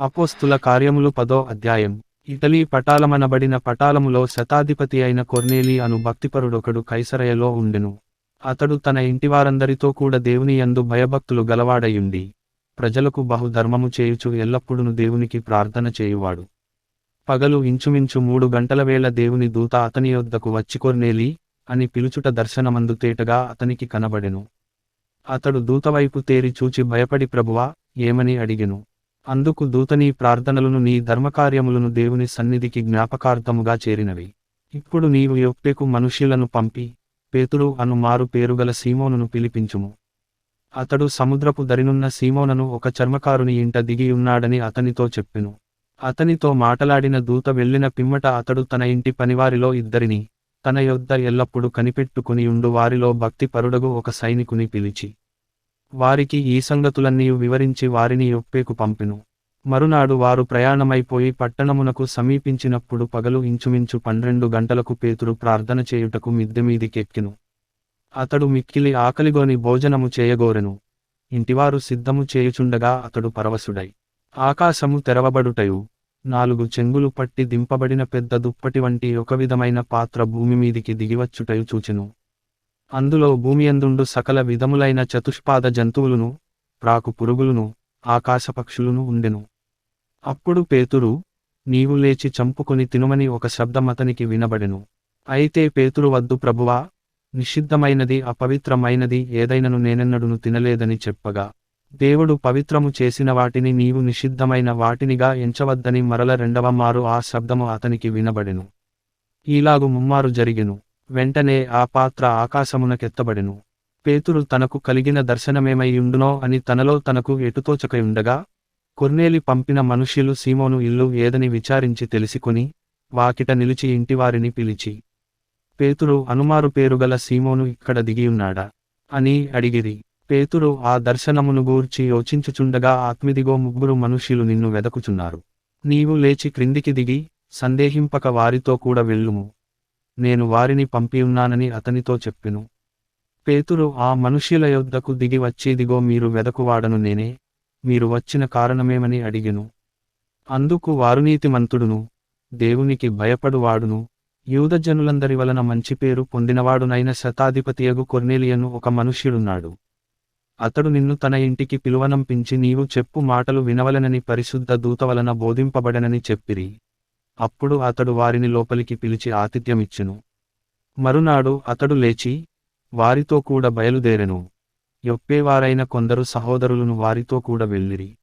అపోస్తుల కార్యములు పదో అధ్యాయం. ఇటలీ పటాలమనబడిన పటాలములో శతాధిపతి అయిన కొర్నేలి అను భక్తిపరుడొకడు కైసరయలో ఉండెను. అతడు తన ఇంటివారందరితో కూడా దేవుని యందు భయభక్తులు గలవాడయుండి ప్రజలకు బహుధర్మము చేయుచు ఎల్లప్పుడును దేవునికి ప్రార్థన చేయువాడు. పగలు ఇంచుమించు మూడు గంటల వేళ దేవుని దూత అతని యొద్దకు వచ్చి కొర్నేలి అని పిలుచుట దర్శనమందు తేటగా అతనికి కనబడెను. అతడు దూతవైపు తేరి చూచి భయపడి ప్రభువా ఏమని అడిగెను? అందుకు దూతనీ ప్రార్థనలను నీ ధర్మకార్యములను దేవుని సన్నిధికి జ్ఞాపకార్థముగా చేరినవి. ఇప్పుడు నీవు యొప్పెకు మనుష్యులను పంపి పేతురు అను మారు పేరుగల సీమోనును పిలిపించుము. అతడు సముద్రపు దరినున్న సీమోనను ఒక చర్మకారుని ఇంట దిగియున్నాడని అతనితో చెప్పెను. అతనితో మాటలాడిన దూత వెళ్ళిన పిమ్మట అతడు తన ఇంటి పనివారిలో ఇద్దరిని తన యొద్ద ఎల్లప్పుడూ కనిపెట్టుకుని ఉండు వారిలో భక్తి పరుడగు ఒక సైనికుని పిలిచి వారికి ఈ సంగతులన్నీ వివరించి వారిని యొప్పేకు పంపెను. మరునాడు వారు ప్రయాణమైపోయి పట్టణమునకు సమీపించినప్పుడు పగలు ఇంచుమించు పన్నెండు గంటలకు పేతురు ప్రార్థన చేయుటకు మిద్దెమీదికెక్కెను అతడు మిక్కిలి ఆకలిగోని భోజనము చేయగోరెను. ఇంటివారు సిద్ధము చేయుచుండగా అతడు పరవశుడై. ఆకాశము తెరవబడుటయు. నాలుగు చెంగులు పట్టి దింపబడిన పెద్ద దుప్పటి వంటి ఒక విధమైన పాత్ర భూమి మీదికి దిగివచ్చుటయు చూచెను. అందులో భూమియందుండు సకల విధములైన చతుష్పాద జంతువులును ప్రాకు పురుగులును ఆకాశపక్షులను ఉండెను. అప్పుడు పేతురు నీవు లేచి చంపుకొని తినుమని ఒక శబ్దం అతనికి వినబడెను. అయితే పేతురు వద్దు ప్రభువా నిషిద్ధమైనది అపవిత్రమైనది ఏదైనను నేనెన్నడును తినలేదని చెప్పగా దేవుడు పవిత్రము చేసిన వాటిని నీవు నిషిద్ధమైన వాటినిగా ఎంచవద్దని మరల రెండవ మారు ఆ శబ్దము అతనికి వినబడెను. ఈలాగు ముమ్మారు జరిగెను. వెంటనే ఆ పాత్ర ఆకాశమునకెత్తబడెను. పేతురు తనకు కలిగిన దర్శనమేమైయుండునో అని తనలో తనకు ఎటుతోచకయుండగా కొర్నేలి పంపిన మనుష్యులు సీమోను ఇల్లు ఏదని విచారించి తెలుసుకుని వాకిట నిలిచి ఇంటివారిని పిలిచి పేతురు అనుమారు పేరుగల సీమోను ఇక్కడ దిగియున్నాడా అని అడిగిరి. పేతురు ఆ దర్శనమును గూర్చి యోచించుచుండగా ఆత్మిదిగో ముగ్గురు మనుష్యులు నిన్ను వెదకుచున్నారు. నీవు లేచి క్రిందికి దిగి సందేహింపక వారితో కూడా వెళ్ళుము. నేను వారిని పంపియున్నానని అతనితో చెప్పెను. పేతురు ఆ మనుష్యుల యొద్దకు దిగి వచ్చేదిగో మీరు వెదకువాడను నేనే మీరు వచ్చిన కారణమేమని అడిగెను. అందుకు వారునీతిమంతుడును దేవునికి భయపడువాడును. యూదజనులందరి వలన మంచి పేరు పొందినవాడునైన శతాధిపతియగు కొర్నేలియను ఒక మనుష్యుడున్నాడు. అతడు నిన్ను తన ఇంటికి పిలువనంపించి నీవు చెప్పు మాటలు వినవలనని పరిశుద్ధ దూత వలన బోధింపబడనని చెప్పిరి. అప్పుడు అతడు వారిని లోపలికి పిలిచి ఆతిథ్యమిచ్చెను. మరునాడు అతడు లేచి వారితో కూడా బయలుదేరెను. యొప్పేవారైన కొందరు సహోదరులను వారితో కూడా వెళ్ళిరి.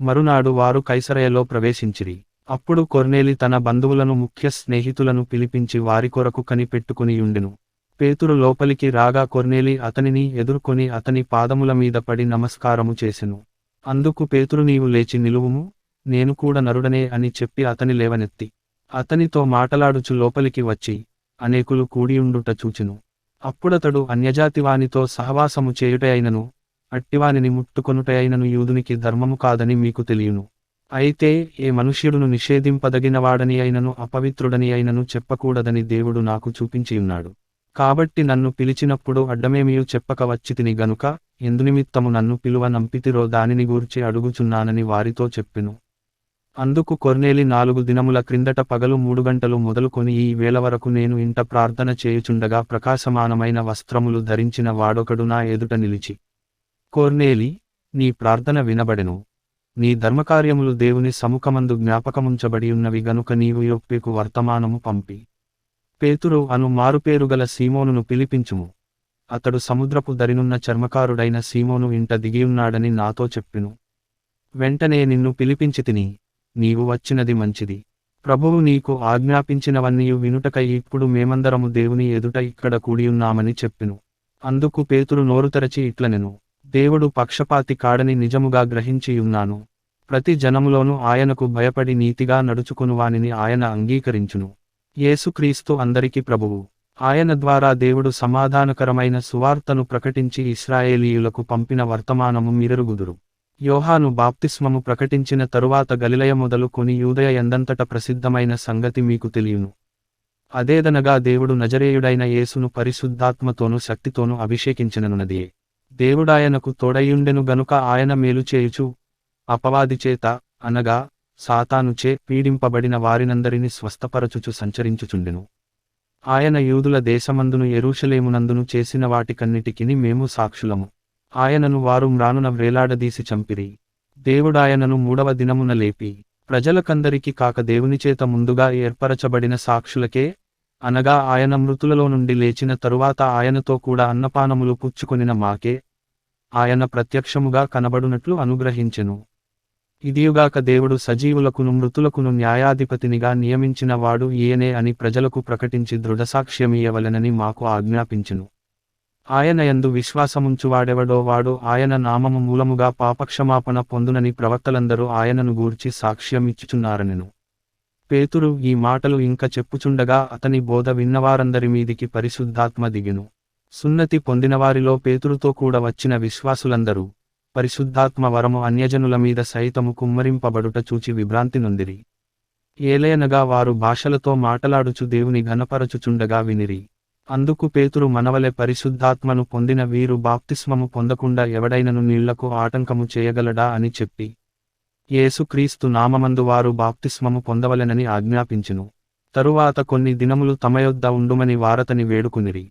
మరునాడు వారు కైసరయలో ప్రవేశించిరి. అప్పుడు కొర్నేలి తన బంధువులను ముఖ్య స్నేహితులను పిలిపించి వారి కొరకు కనిపెట్టుకుని ఉండెను. పేతురు లోపలికి రాగా కొర్నేలి అతనిని ఎదుర్కొని అతని పాదముల మీద పడి నమస్కారము చేసెను. అందుకు పేతురు నీవు లేచి నిలువుము. నేను కూడా నరుడనే అని చెప్పి అతని లేవనెత్తి. అతనితో మాటలాడుచు లోపలికి వచ్చి అనేకులు కూడియుండుట చూచెను. అప్పుడతడు అన్యజాతివానితో సహవాసము చేయుటయైనను అట్టివానిని ముట్టుకొనుటయైనను యూదునికి ధర్మము కాదని మీకు తెలియను. అయితే ఏ మనుష్యుడును నిషేధింపదగినవాడని అయినను అపవిత్రుడని అయినను చెప్పకూడదని దేవుడు నాకు చూపించియున్నాడు. కాబట్టి నన్ను పిలిచినప్పుడు అడ్డమేమియూ చెప్పక వచ్చితిని గనుక ఎందునిమిత్తము నన్ను పిలువ నంపితిరో దానిని గూర్చి అడుగుచున్నానని వారితో చెప్పెను. అందుకు కొర్నేలి నాలుగు దినముల క్రిందట పగలు మూడు గంటలు మొదలుకొని ఈ వేల వరకు నేను ఇంట ప్రార్థన చేయుచుండగా ప్రకాశమానమైన వస్త్రములు ధరించిన వాడొకడు నా ఎదుట నిలిచి కోర్నేలి నీ ప్రార్థన వినబడెను. నీ ధర్మకార్యములు దేవుని సముఖమందు జ్ఞాపకముంచబడి ఉన్నవి గనుక నీవు యొప్పేకు వర్తమానము పంపి. పేతురు అను మారుపేరుగల సీమోనును పిలిపించుము. అతడు సముద్రపు దరినున్న చర్మకారుడైన సీమోను ఇంట దిగియున్నాడని నాతో చెప్పిను. వెంటనే నిన్ను పిలిపించి తిని నీవు వచ్చినది మంచిది. ప్రభువు నీకు ఆజ్ఞాపించినవన్నీయు వినుటకై ఇప్పుడు మేమందరము దేవుని ఎదుట ఇక్కడ కూడియున్నామని చెప్పెను. అందుకు పేతురు నోరుతరచి ఇట్లనెను. దేవుడు పక్షపాతి కాడని నిజముగా గ్రహించియున్నాను. ప్రతి జనములోనూ ఆయనకు భయపడి నీతిగా నడుచుకునువానిని ఆయన అంగీకరించును. యేసుక్రీస్తు అందరికీ ప్రభువు. ఆయన ద్వారా దేవుడు సమాధానకరమైన సువార్తను ప్రకటించి ఇస్రాయేలీయులకు పంపిన వర్తమానము మిరరుగుదురు. యోహాను బాప్తిస్మము ప్రకటించిన తరువాత గలిలయ మొదలుకొని యూదయ ఎందంతట ప్రసిద్ధమైన సంగతి మీకు తెలియను. అదేదనగా దేవుడు నజరేయుడైన యేసును పరిశుద్ధాత్మతోనూ శక్తితోనూ అభిషేకించిననున్నదియే దేవుడాయనకు తోడయుండెను గనుక ఆయన మేలు చేయుచు అపవాది చేత అనగా సాతానుచే పీడింపబడిన వారినందరినీ స్వస్థపరచుచు సంచరించుచుండెను. ఆయన యూదుల దేశమందును ఎరూషలేమునందును చేసిన వాటికన్నిటికిని మేము సాక్షులము. ఆయనను వారు మ్రానున వ్రేలాడదీసి చంపిరి. దేవుడాయనను మూడవ దినమున లేపి ప్రజలకందరికీ కాక దేవునిచేత ముందుగా ఏర్పరచబడిన సాక్షులకే అనగా ఆయన మృతులలో నుండి లేచిన తరువాత ఆయనతో కూడా అన్నపానములు పుచ్చుకొనిన మాకే ఆయన ప్రత్యక్షముగా కనబడునట్లు అనుగ్రహించెను. ఇదియుగాక దేవుడు సజీవులకును మృతులకును న్యాయాధిపతినిగా నియమించిన వాడు ఈయనే అని ప్రజలకు ప్రకటించి దృఢసాక్ష్యమీయవలెనని మాకు ఆజ్ఞాపించెను. ఆయన యందు విశ్వాసముంచువాడెవడో వాడు ఆయన నామము మూలముగా పాపక్షమాపణ పొందునని ప్రవక్తలందరూ ఆయనను గూర్చి సాక్ష్యం ఇచ్చుచున్నారనెను పేతురు ఈ మాటలు ఇంక చెప్పుచుండగా అతని బోధ విన్నవారందరి మీదికి పరిశుద్ధాత్మ దిగెను. సున్నతి పొందినవారిలో పేతురుతో కూడా వచ్చిన విశ్వాసులందరూ పరిశుద్ధాత్మ వరము అన్యజనుల మీద సైతము కుమ్మరింపబడుట చూచి విభ్రాంతి నొందిరి. ఏలయనగా వారు భాషలతో మాటలాడుచు దేవుని ఘనపరచుచుండగా వినిరి. అందుకు పేతురు మనవలె పరిశుద్ధాత్మను పొందిన వీరు బాప్తిస్మము పొందకుండా ఎవడైనను నీళ్ళకు ఆటంకము చేయగలడా అని చెప్పి యేసుక్రీస్తు నామమందు వారు బాప్తిస్మము పొందవలెనని ఆజ్ఞాపించును. తరువాత కొన్ని దినములు తమయొద్ద ఉండుమని వారతని వేడుకునిరి.